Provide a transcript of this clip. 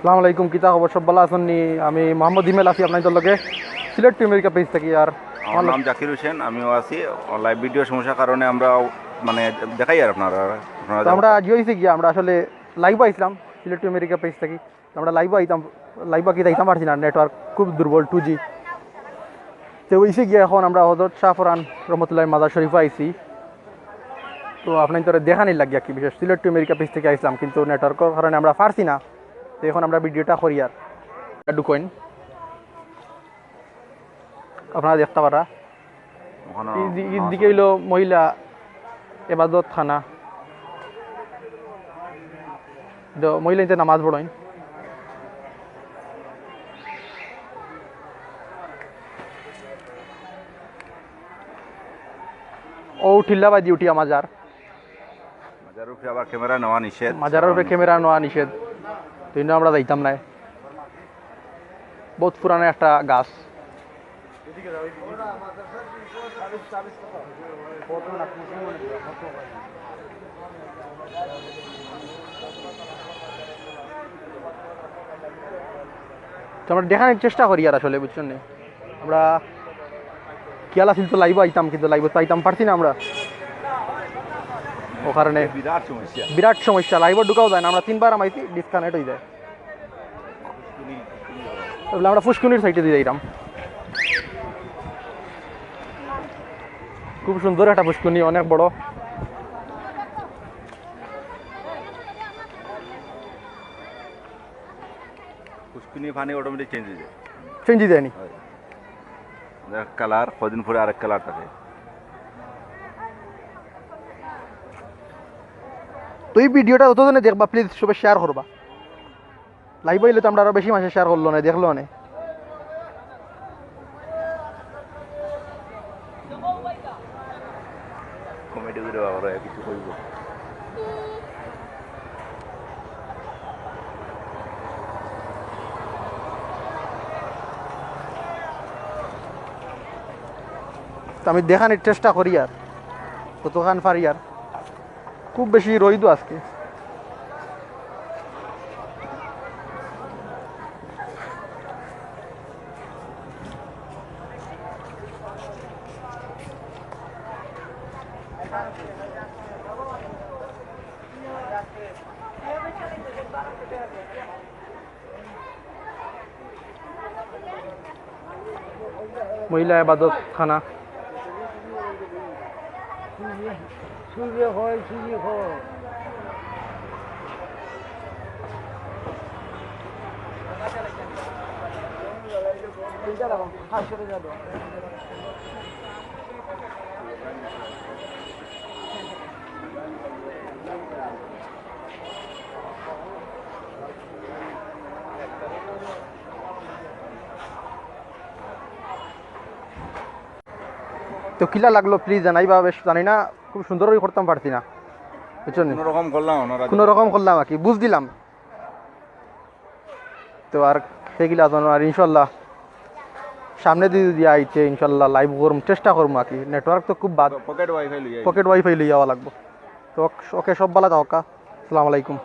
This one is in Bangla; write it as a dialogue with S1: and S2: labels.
S1: সালাম আলাইকুম কিতা খবর? সব ভালো আছেন নি? আমি মোহাম্মদ ইমেল আছি আপনাদের লগে। সিলেট টু আমেরিকা পেজ থাকি আর
S2: আমার নাম জাকির হোসেন আমিও আছি। লাইভ ভিডিও সমস্যার কারণে আমরা মানে দেখাই আর আপনারা
S1: আমরা আজ হয়েছে গিয়া আমরা আসলে লাইভ আইছিলাম সিলেট টু আমেরিকা পেজ থাকি। আমরা লাইভ আইতাম লাইভ আঁকি আইতাম পারছি না নেটওয়ার্ক খুব দুর্বল টু জি তো হয়েছে গিয়া এখন আমরা হজরত শাহফরান রহমতুল্লাহ মাদার শরীফ আইছি। তো আপনার তোরা দেখা নিল লাগিয়া কি বিশেষ। সিলেট টু আমেরিকা পেজ থেকে আইসলাম কিন্তু নেটওয়ার্কের কারণে আমরা পারছি না। তো এখন আমরা ভিডিওটা করি আর। ঢুকইন আপনারা দেখতে পারা। দিকে হইল মহিলা এবাদত তো মহিলা নামাজ পড়েন। ও ঠিল্লাবাই ডিউটি মাজার।
S2: মাজার ক্যামেরা নিষেধ।
S1: মাজারের উপরে ক্যামেরা নিষেধ। আমরা যাইতাম না। বহুত পুরানো একটা গাছ। আমরা দেখানোর চেষ্টা করি আর আসলে, বুঝছেন? আমরা খেয়াল আছিল তো লাইভ আইতাম, কিন্তু লাইভ তো আইতাম, পারছি না আমরা। ও কারণে
S2: বিরাট সমস্যা।
S1: বিরাট সমস্যা। লাইভে ঢুকাও যায় না। আমরা তিনবার আমাইছি ডিসকানেক্ট হয়ে যায়। তাহলে আমরা ফুসকুনির সাইডে দিয়ে যাইতাম খুব সুন্দর একটা ফুসকুনি অনেক বড়।
S2: পুষ্কিনি পানি অটোমেটিক চেঞ্জ হয়ে যায়।
S1: চেঞ্জ দেয়নি
S2: কালার কদিন পরে আরেক কালার থাকে।
S1: তো এই ভিডিওটা যতজনে দেখবা প্লিজ সবাই শেয়ার করবা। লাইভ হইলে তো আমরা আরও বেশি মাসে শেয়ার করল না দেখল না।
S2: কমেডি করে বাবা কিছু করব
S1: আমি দেখানোর চেষ্টা করি আর ততখান পারি আর। খুব বেশি রইদ আজকে মহিলা আবাদত খানা
S3: সুযোগ হয় সুযোগ হয়
S1: তো কিলা লাগল প্লিজ জানাইবা বেশ জানি না খুব সুন্দরভাবে করতাম পারছি না। বুঝছ নি?
S2: কোনো রকম করলাম
S1: কোনো রকম করলাম আর কি বুঝ দিলাম। তো আর সেগুলা জানো আর ইনশাল্লাহ সামনে দিয়ে যদি আইছে ইনশাল্লাহ লাইভ করম চেষ্টা করব আর কি। নেটওয়ার্ক তো খুব বাদ।
S2: পকেট ওয়াইফাই
S1: পকেট ওয়াইফাই লইয়া যাওয়া লাগবো। তো ওকে সব ভালো থাকা। আসসালামু আলাইকুম।